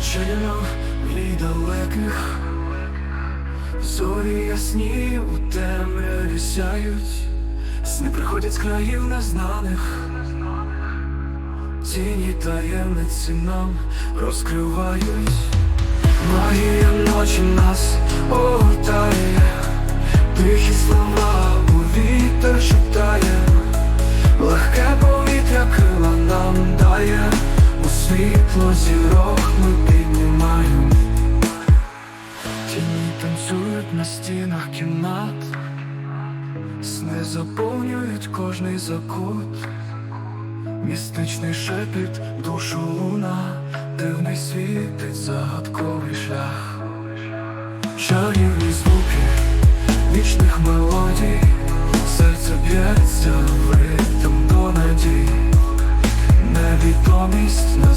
Вечеря мрій далеких, зорі ясні у темряві сяють, сни приходять з країв незнаних, тіні таємниці нам розкривають, магія ночі нас огортає, тихі слова у вітер шептає, світло зірок ми піднімаємо. Тіні танцюють на стінах кімнат, сни заповнюють кожний закут, містичний шепіт, душу луна, дивний світить загадковий шлях, чарівні звуки вічних мелодій, серце б'ється в ритм до надій невідомість.